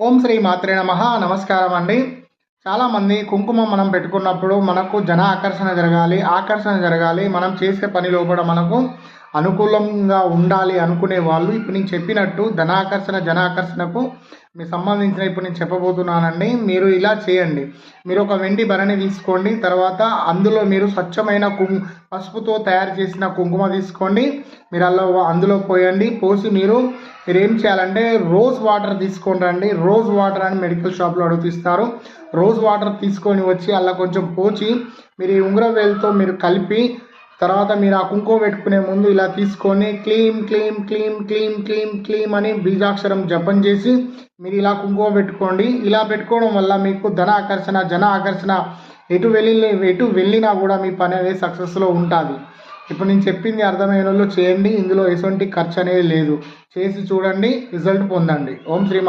ఓం శ్రీ మాత్రే నమ. నమస్కారం అండి. చాలామంది కుంకుమ మనం పెట్టుకున్నప్పుడు మనకు జన ఆకర్షణ జరగాలి ఆకర్షణ జరగాలి. మనం చేసే పని లోపల మనకు అనుకూలంగా ఉండాలి అనుకునే వాళ్ళు ఇప్పుడు నేను చెప్పినట్టు ధనాకర్షణ జనాకర్షణకు మీకు సంబంధించిన ఇప్పుడు నేను చెప్పబోతున్నానండి మీరు ఇలా చేయండి. మీరు ఒక వెండి భరణి తీసుకోండి తర్వాత అందులో మీరు స్వచ్ఛమైన కుంకు పసుపుతో తయారు చేసిన కుంకుమ తీసుకోండి మీరు అలా అందులో పోయండి పోసి మీరు మీరు ఏం చేయాలంటే రోజ్ వాటర్ తీసుకొని రండి రోజ్ వాటర్ అని మెడికల్ షాప్లో అడుగుతిస్తారు. రోజ్ వాటర్ తీసుకొని వచ్చి అలా కొంచెం పోచి మీరు ఈ ఉంగరవేలతో మీరు కలిపి తర్వాత మీరు ఆ కుంకుమ పెట్టుకునే ముందు ఇలా తీసుకొని క్లీం క్లీం క్లీం క్లీం క్లీం క్లీం అని బీజాక్షరం జపం చేసి మీరు ఇలా కుంకుమ పెట్టుకోండి. ఇలా పెట్టుకోవడం వల్ల మీకు ధన ఆకర్షణ జన ఆకర్షణ ఎటు వెళ్ళి ఎటు వెళ్ళినా కూడా మీ పని అనేది సక్సెస్లో ఉంటుంది. ఇప్పుడు నేను చెప్పింది అర్థమైన వాళ్ళు చేయండి. ఇందులో ఎటువంటి ఖర్చు అనేది లేదు. చేసి చూడండి రిజల్ట్ పొందండి. ఓం శ్రీ